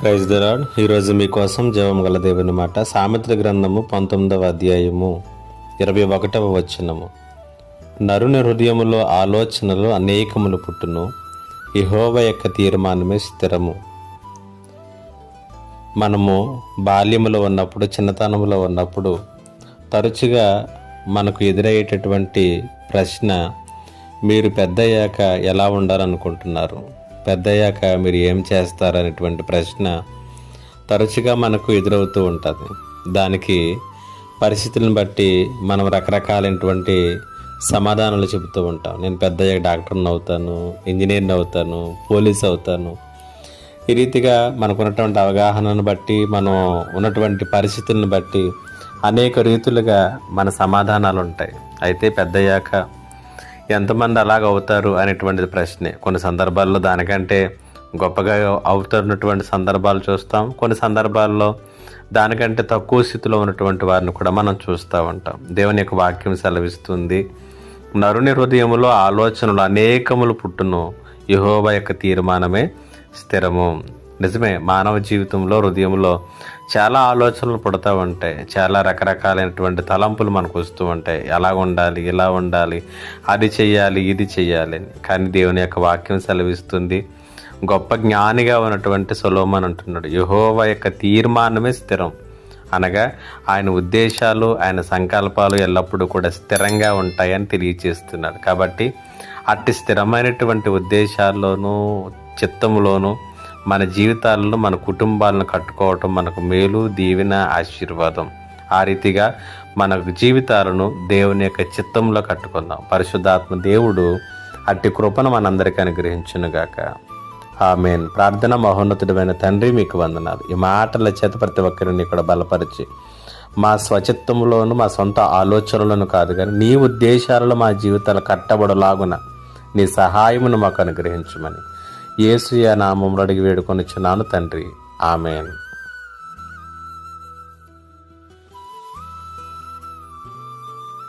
Praise దరాడ్ ఈరోజు మీకోసం జీవం గల దేవుని మాట. సామెత్ర గ్రంథము పంతొమ్మిదవ అధ్యాయము ఇరవై ఒకటవ వచనము. నరుని హృదయములో ఆలోచనలు అనేకములు పుట్టును. ఇహోవ యొక్క తీర్మానమే స్థిరము. మనము బాల్యములో ఉన్నప్పుడు చిన్నతనంలో ఉన్నప్పుడు తరచుగా మనకు ఎదురయ్యేటటువంటి ప్రశ్న మీరు పెద్దయ్యాక ఎలా ఉండాలనుకుంటున్నారు? పెద్దయ్యాక మీరు ఏం చేస్తారనేటువంటి ప్రశ్న తరచుగా మనకు ఎదురవుతూ ఉంటుంది. దానికి పరిస్థితులను బట్టి మనం రకరకాలైనటువంటి సమాధానాలు చెబుతూ ఉంటాం. నేను పెద్దయ్యాక డాక్టర్ని అవుతాను ఇంజనీర్ని అవుతాను పోలీస్ అవుతాను. ఈ రీతిగా మనకున్నటువంటి అవగాహనను బట్టి మనం ఉన్నటువంటి పరిస్థితులను బట్టి అనేక రీతులుగా మన సమాధానాలు ఉంటాయి అయితే పెద్దయ్యాక ఎంతమంది అలాగ అవుతారు అనేటువంటిది ప్రశ్నే. కొన్ని సందర్భాల్లో దానికంటే గొప్పగా అవుతున్నటువంటి సందర్భాలు చూస్తాం. కొన్ని సందర్భాల్లో దానికంటే తక్కువ స్థితిలో ఉన్నటువంటి వారిని కూడా మనం చూస్తూ ఉంటాం. దేవుని యొక్క వాక్యం సెలవిస్తుంది. నరుని హృదయములో ఆలోచనలు అనేకములు పుట్టును. యహోబా యొక్క తీర్మానమే స్థిరము. నిజమే మానవ జీవితంలో హృదయంలో చాలా ఆలోచనలు పుడతా ఉంటాయి. చాలా రకరకాలైనటువంటి తలంపులు మనకు వస్తూ ఉంటాయి. ఎలా ఉండాలి ఇలా ఉండాలి అది చెయ్యాలి ఇది చెయ్యాలి అని. కానీ దేవుని యొక్క వాక్యం సెలవిస్తుంది గొప్ప జ్ఞానిగా ఉన్నటువంటి సొలోమన్ అంటున్నాడు యహోవ యొక్క తీర్మానమే స్థిరం. అనగా ఆయన ఉద్దేశాలు ఆయన సంకల్పాలు ఎల్లప్పుడూ కూడా స్థిరంగా ఉంటాయని తెలియచేస్తున్నాడు. కాబట్టి అట్టి స్థిరమైనటువంటి ఉద్దేశాల్లోనూ చిత్తంలోనూ మన జీవితాలను మన కుటుంబాలను కట్టుకోవటం మనకు మేలు దీవెన ఆశీర్వాదం. ఆ రీతిగా మన జీవితాలను దేవుని యొక్క చిత్తంలో కట్టుకుందాం. పరిశుద్ధాత్మ దేవుడు అట్టి కృపను మనందరికీ అనుగ్రహించునుగాక. ఆమెన్. ప్రార్థన మహోన్నతుడమైన తండ్రి మీకు వందనాలు. ఈ మాటల చేత ప్రతి ఒక్కరిని కూడా బలపరిచి మా స్వచిత్తంలోను మా సొంత ఆలోచనలను కాదు కానీ నీ ఉద్దేశాలలో మా జీవితాలు కట్టబడలాగున నీ సహాయమును మాకు అనుగ్రహించమని. యేసు నామంలో అడిగి వేడుకొనిచున్నాను తండ్రి. ఆమెన్.